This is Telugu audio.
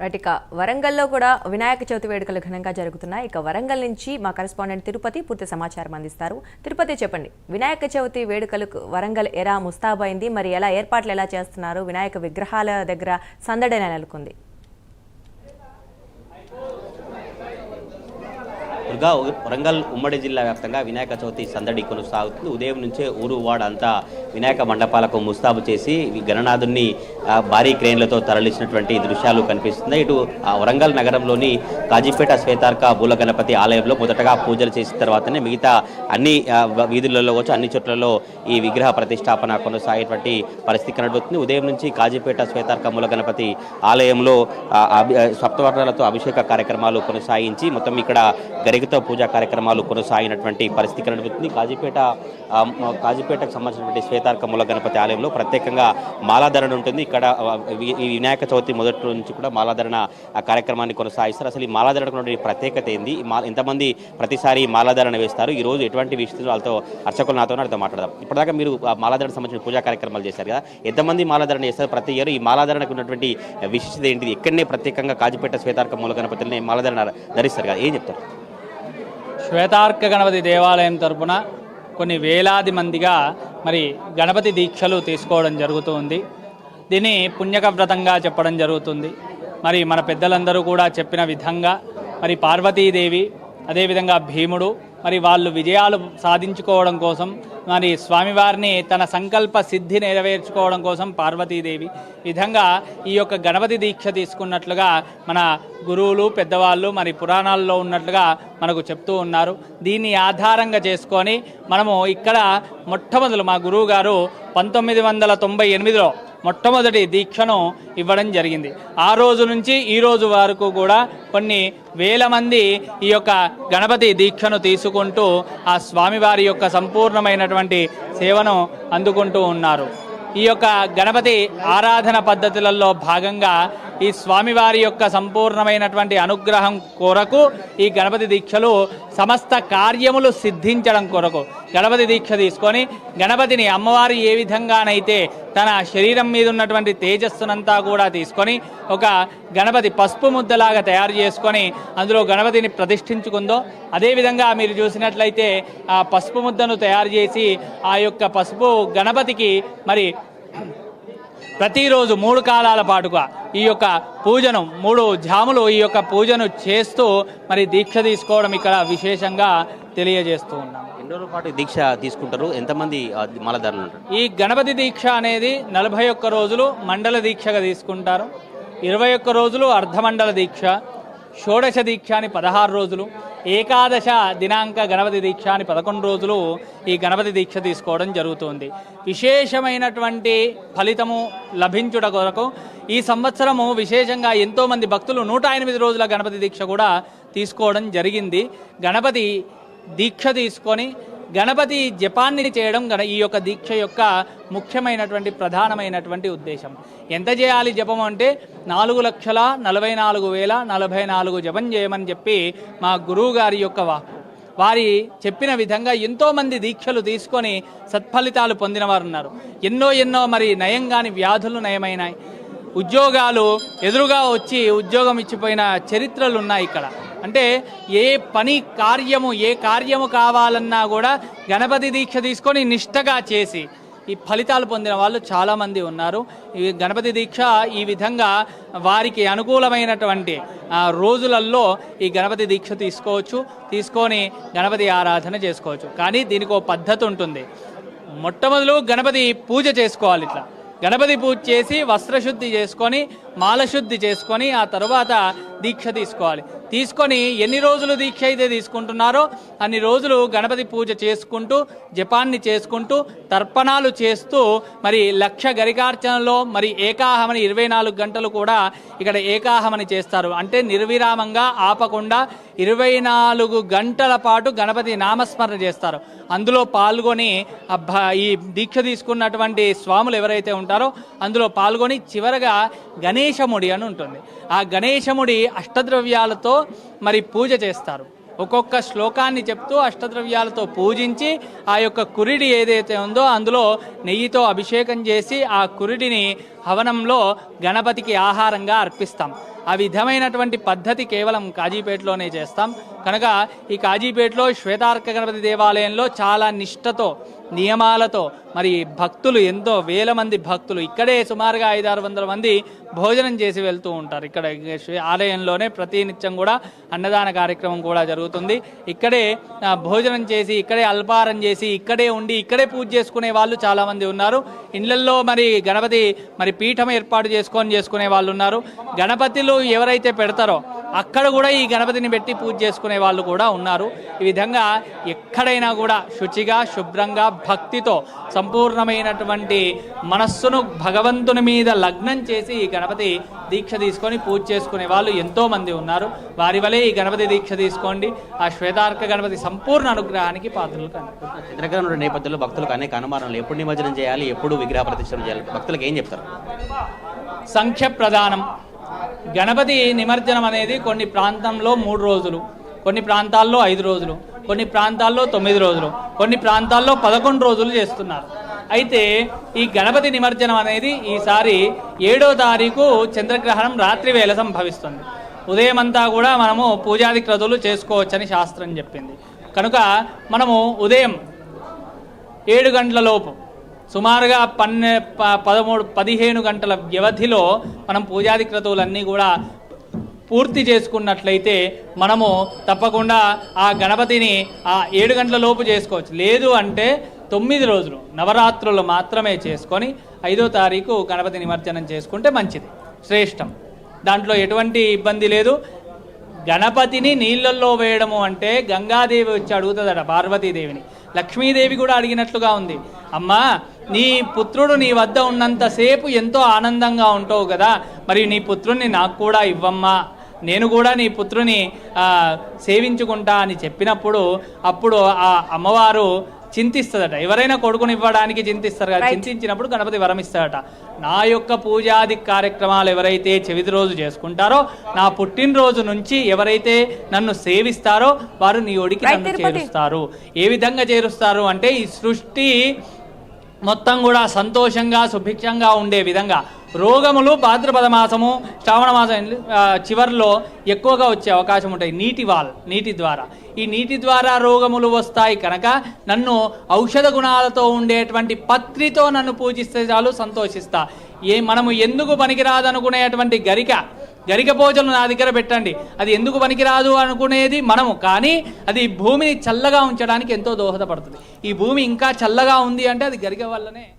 రైట్ ఇక వరంగల్లో కూడా వినాయక చవితి వేడుకలు ఘనంగా జరుగుతున్నాయి. ఇక వరంగల్ నుంచి మా కరెస్పాండెంట్ తిరుపతి పూర్తి సమాచారం అందిస్తారు. తిరుపతి చెప్పండి వినాయక చవితి వేడుకలకు వరంగల్ ఎలా ముస్తాబైంది. మరి ఎలా ఏర్పాట్లు ఎలా చేస్తున్నారు? వినాయక విగ్రహాల దగ్గర సందడి నెలకొంది. దుర్గా వరంగల్ ఉమ్మడి జిల్లా వ్యాప్తంగా వినాయక చవితి సందడి కొనసాగుతుంది. ఉదయం నుంచే ఊరు వాడ అంతా వినాయక మండపాలకు ముస్తాబు చేసి ఈ గణనాథుని భారీ క్రేన్లతో తరలించినటువంటి దృశ్యాలు కనిపిస్తున్నాయి. ఇటు వరంగల్ నగరంలోని కాజీపేట శ్వేతార్క బూల గణపతి ఆలయంలో మొదటగా పూజలు చేసిన తర్వాతనే మిగతా అన్ని వీధులలో వచ్చి అన్ని చోట్లలో ఈ విగ్రహ ప్రతిష్టాపన కొనసాగేటువంటి పరిస్థితి కనబడుతుంది. ఉదయం నుంచి కాజీపేట శ్వేతార్క మూల గణపతి ఆలయంలో అభి- సప్తవర్ణాలతో అభిషేక కార్యక్రమాలు కొనసాగించి మొత్తం ఇక్కడ గరి మిగతా పూజా కార్యక్రమాలు కొనసాగినటువంటి పరిస్థితి కనిపిస్తుంది. కాజీపేట కాజీపేటకు సంబంధించినటువంటి శ్వేతార్క మూల గణపతి ఆలయంలో ప్రత్యేకంగా మాలాధరణ ఉంటుంది. ఇక్కడ ఈ వినాయక చవితి మొదటి నుంచి కూడా మాలాధరణ కార్యక్రమాన్ని కొనసాగిస్తారు. అసలు ఈ మాలాధరణకు ఉన్నటువంటి ప్రత్యేకత ఏంది? ఇంతమంది ఎంతమంది ప్రతిసారి ఈ మాలాధరణ వేస్తారు. ఈ రోజు ఎటువంటి విషయాలు వాళ్ళతో అర్చకులు నాతో వాళ్ళతో మాట్లాడదాం. ఇప్పటిదాకా మీరు ఆ మాలాధరణ సంబంధించిన పూజా కార్యక్రమాలు చేశారు కదా? ఎంతమంది మాలాధరణ చేస్తారు ప్రతి ఇయర్? ఈ మాలాధరణకు ఉన్నటువంటి విశిష్టత ఏంటిది? ఇక్కడనే ప్రత్యేకంగా కాజీపేట శ్వేతార్క మూల గణపతిని మాలాధరణ ధరిస్తారు కదా? ఏం చెప్తారు? శ్వేతార్క గణపతి దేవాలయం తరపున కొన్ని వేలాది మందిగా మరి గణపతి దీక్షలు తీసుకోవడం జరుగుతుంది దీన్ని పుణ్యక వ్రతంగా చెప్పడం జరుగుతుంది. మరి మన పెద్దలందరూ కూడా చెప్పిన విధంగా మరి పార్వతీదేవి అదేవిధంగా భీముడు మరి వాళ్ళు విజయాలు సాధించుకోవడం కోసం మరి స్వామివారిని తన సంకల్ప సిద్ధి నెరవేర్చుకోవడం కోసం పార్వతీదేవి విధంగా ఈ యొక్క గణపతి దీక్ష తీసుకున్నట్లుగా మన గురువులు పెద్దవాళ్ళు మరి పురాణాల్లో ఉన్నట్లుగా మనకు చెప్తూ ఉన్నారు. దీన్ని ఆధారంగా చేసుకొని మనము ఇక్కడ మొట్టమొదలు మా గురువు గారు పంతొమ్మిది వందల తొంభై ఎనిమిదిలో మొట్టమొదటి దీక్షను ఇవ్వడం జరిగింది. ఆ రోజు నుంచి ఈ రోజు వరకు కూడా కొన్ని వేల మంది ఈ యొక్క గణపతి దీక్షను తీసుకుంటూ ఆ స్వామివారి యొక్క సంపూర్ణమైనటువంటి సేవను అందుకుంటూ ఉన్నారు. ఈ యొక్క గణపతి ఆరాధన పద్ధతులలో భాగంగా ఈ స్వామివారి యొక్క సంపూర్ణమైనటువంటి అనుగ్రహం కొరకు ఈ గణపతి దీక్షలు సమస్త కార్యములు సిద్ధించడం కొరకు గణపతి దీక్ష తీసుకొని గణపతిని అమ్మవారి ఏ విధంగానైతే తన శరీరం మీద ఉన్నటువంటి తేజస్సునంతా కూడా తీసుకొని ఒక గణపతి పసుపు ముద్దలాగా తయారు చేసుకొని అందులో గణపతిని ప్రతిష్ఠించుకుందో అదేవిధంగా మీరు చూసినట్లయితే ఆ పసుపు ముద్దను తయారు చేసి ఆ యొక్క పసుపు గణపతికి మరి ప్రతిరోజు మూడు కాలాల పాటుగా ఈ యొక్క పూజను మూడు జాములు ఈ యొక్క పూజను చేస్తూ మరి దీక్ష తీసుకోవడం ఇక్కడ విశేషంగా తెలియజేస్తూ ఉన్నాం. ఎన్ని రోజుల పాటు దీక్ష తీసుకుంటారు. ఎంతమంది ఆ, మాలధారులు ఉంటారు? ఈ గణపతి దీక్ష అనేది నలభై ఒక్క రోజులు మండల దీక్షగా తీసుకుంటారు. ఇరవై ఒక్క రోజులు అర్ధమండల దీక్ష షోడశ దీక్ష అని పదహారు రోజులు ఏకాదశ దినాంక గణపతి దీక్ష అని పదకొండు రోజులు ఈ గణపతి దీక్ష తీసుకోవడం జరుగుతుంది. విశేషమైనటువంటి ఫలితము లభించుట కొరకు ఈ సంవత్సరము విశేషంగా ఎంతోమంది భక్తులు నూట ఎనిమిది రోజుల గణపతి దీక్ష కూడా తీసుకోవడం జరిగింది. గణపతి దీక్ష తీసుకొని గణపతి జపాన్ని చేయడం గణ ఈ యొక్క దీక్ష యొక్క ముఖ్యమైనటువంటి ప్రధానమైనటువంటి ఉద్దేశం. ఎంత చేయాలి జపం అంటే నాలుగు లక్షల నలభై నాలుగు వేల నలభై నాలుగు జపం చేయమని చెప్పి మా గురువు గారి యొక్క వాక్కు వారి చెప్పిన విధంగా ఎంతోమంది దీక్షలు తీసుకొని సత్ఫలితాలు పొందిన వారు ఉన్నారు. ఎన్నో ఎన్నో మరి నయంగాని వ్యాధులు నయమైనాయి. ఉద్యోగాలు ఎదురుగా వచ్చి ఉద్యోగం ఇచ్చిపోయిన చరిత్రలు ఉన్నాయి ఇక్కడ. అంటే ఏ పని కార్యము ఏ కార్యము కావాలన్నా కూడా గణపతి దీక్ష తీసుకొని నిష్టగా చేసి ఈ ఫలితాలు పొందిన వాళ్ళు చాలామంది ఉన్నారు. ఈ గణపతి దీక్ష ఈ విధంగా వారికి అనుకూలమైనటువంటి ఆ, రోజులలో ఈ గణపతి దీక్ష తీసుకోవచ్చు తీసుకొని గణపతి ఆరాధన చేసుకోవచ్చు. కానీ దీనికి ఒక పద్ధతి ఉంటుంది. మొట్టమొదలు గణపతి పూజ చేసుకోవాలి ఇట్లా. గణపతి పూజ చేసి వస్త్రశుద్ధి చేసుకొని మాలశుద్ధి చేసుకొని ఆ తర్వాత దీక్ష తీసుకోవాలి. తీసుకొని ఎన్ని రోజులు దీక్ష అయితే తీసుకుంటున్నారో అన్ని రోజులు గణపతి పూజ చేసుకుంటూ జపాన్ని చేసుకుంటూ తర్పణాలు చేస్తూ మరి లక్ష గరికార్చనలో మరి ఏకాహమని ఇరవై నాలుగు గంటలు కూడా ఇక్కడ ఏకాహమని చేస్తారు. అంటే నిర్విరామంగా ఆపకుండా ఇరవై నాలుగు గంటల పాటు గణపతి నామస్మరణ చేస్తారు. అందులో పాల్గొని అబ్బా ఈ దీక్ష తీసుకున్నటువంటి స్వాములు ఎవరైతే ఉంటారో అందులో పాల్గొని చివరగా గణేశముడి అని ఉంటుంది. ఆ గణేశముడి అష్టద్రవ్యాలతో మరి పూజ చేస్తారు. ఒక్కొక్క శ్లోకాన్ని చెప్తూ అష్టద్రవ్యాలతో పూజించి ఆ యొక్క కురిడి ఏదైతే ఉందో అందులో నెయ్యితో అభిషేకం చేసి ఆ కురిడిని హవనంలో గణపతికి ఆహారంగా అర్పిస్తాం. ఆ విధమైనటువంటి పద్ధతి కేవలం కాజీపేటలోనే చేస్తాం. కనుక ఈ కాజీపేటలో శ్వేతార్క గణపతి దేవాలయంలో చాలా నిష్టతో నియమాలతో మరి భక్తులు ఎంతో వేల మంది భక్తులు ఇక్కడే సుమారుగా ఐదారు వందల మంది భోజనం చేసి వెళ్తూ ఉంటారు. ఇక్కడ ఆలయంలోనే ప్రతినిత్యం కూడా అన్నదాన కార్యక్రమం కూడా జరుగుతుంది. ఇక్కడే భోజనం చేసి ఇక్కడే అల్పారం చేసి ఇక్కడే ఉండి ఇక్కడే పూజ చేసుకునే వాళ్ళు చాలామంది ఉన్నారు. ఇళ్ళల్లో మరి గణపతి మరి పీఠం ఏర్పాటు చేసుకొని చేసుకునే వాళ్ళు ఉన్నారు. గణపతిలో ఎవరైతే పెడతారో అక్కడ కూడా ఈ గణపతిని పెట్టి పూజ చేసుకునే వాళ్ళు కూడా ఉన్నారు. ఈ విధంగా ఎక్కడైనా కూడా శుచిగా శుభ్రంగా భక్తితో సంపూర్ణమైనటువంటి మనస్సును భగవంతుని మీద లగ్నం చేసి ఈ గణపతి దీక్ష తీసుకొని పూజ చేసుకునే వాళ్ళు ఎంతో మంది ఉన్నారు. వారి వలె ఈ గణపతి దీక్ష తీసుకోండి. ఆ శ్వేతార్క గణపతి సంపూర్ణ అనుగ్రహానికి పాత్రలు చంద్రగ్రహణం నేపథ్యంలో భక్తులకు అనేక అనుమానాలు. ఎప్పుడు నిమజ్జనం చేయాలి? ఎప్పుడు విగ్రహ ప్రతిష్టం చేయాలి? భక్తులకు ఏం చెప్తారు? సంఖ్య ప్రధానం. గణపతి నిమజ్జనం అనేది కొన్ని ప్రాంతంలో మూడు రోజులు కొన్ని ప్రాంతాల్లో ఐదు రోజులు కొన్ని ప్రాంతాల్లో తొమ్మిది రోజులు కొన్ని ప్రాంతాల్లో పదకొండు రోజులు చేస్తున్నారు. అయితే ఈ గణపతి నిమజ్జనం అనేది ఈసారి ఏడో తారీఖు చంద్రగ్రహణం రాత్రి వేళ సంభవిస్తుంది. ఉదయం అంతా కూడా మనము పూజాది క్రతువులు చేసుకోవచ్చని శాస్త్రం చెప్పింది. కనుక మనము ఉదయం ఏడు గంటల లోపు సుమారుగా పన్నె ప- పదమూడు పదిహేను గంటల వ్యవధిలో మనం పూజాది క్రతువులన్నీ కూడా పూర్తి చేసుకున్నట్లయితే మనము తప్పకుండా ఆ గణపతిని ఆ ఏడు గంటల లోపు చేసుకోవచ్చు. లేదు అంటే తొమ్మిది రోజులు నవరాత్రులు మాత్రమే చేసుకొని ఐదో తారీఖు గణపతి నిమజ్జనం చేసుకుంటే మంచిది శ్రేష్టం. దాంట్లో ఎటువంటి ఇబ్బంది లేదు. గణపతిని నీళ్ళల్లో వేయడము అంటే గంగాదేవి వచ్చి అడుగుతుందట పార్వతీదేవిని. లక్ష్మీదేవి కూడా అడిగినట్లుగా ఉంది. అమ్మా నీ పుత్రుడు నీ వద్ద ఉన్నంతసేపు ఎంతో ఆనందంగా ఉంటావు కదా. మరి నీ పుత్రుణ్ణి నాకు కూడా ఇవ్వమ్మా. నేను కూడా నీ పుత్రుని సేవించుకుంటా అని చెప్పినప్పుడు అప్పుడు ఆ అమ్మవారు చింతిస్తుందట. ఎవరైనా కొడుకుని ఇవ్వడానికి చింతిస్తారు కదా. చింతించినప్పుడు గణపతి వరం ఇస్తాడట నా యొక్క పూజాది కార్యక్రమాలు ఎవరైతే చెవిది రోజు చేసుకుంటారో నా పుట్టినరోజు నుంచి ఎవరైతే నన్ను సేవిస్తారో వారు నీ ఒడికి నన్ను. చేరుస్తారు. ఏ విధంగా చేరుస్తారు అంటే ఈ సృష్టి మొత్తం కూడా సంతోషంగా సుభిక్షంగా ఉండే విధంగా. రోగములు భాద్రపద మాసము శ్రావణ మాసం చివరిలో చివర్లో ఎక్కువగా వచ్చే అవకాశం ఉంటాయి. నీటి వాల్ నీటి ద్వారా. ఈ నీటి ద్వారా రోగములు వస్తాయి కనుక నన్ను ఔషధ గుణాలతో ఉండేటువంటి పత్రితో నన్ను పూజిస్తే చాలు సంతోషిస్తా. ఏ మనము ఎందుకు పనికిరాదనుకునేటువంటి గరిక గరిక భోజనం నా దగ్గర పెట్టండి. అది ఎందుకు పనికిరాదు అనుకునేది మనము. కానీ అది భూమిని చల్లగా ఉంచడానికి ఎంతో దోహదపడుతుంది. ఈ భూమి ఇంకా చల్లగా ఉంది అంటే అది గరిక వల్లనే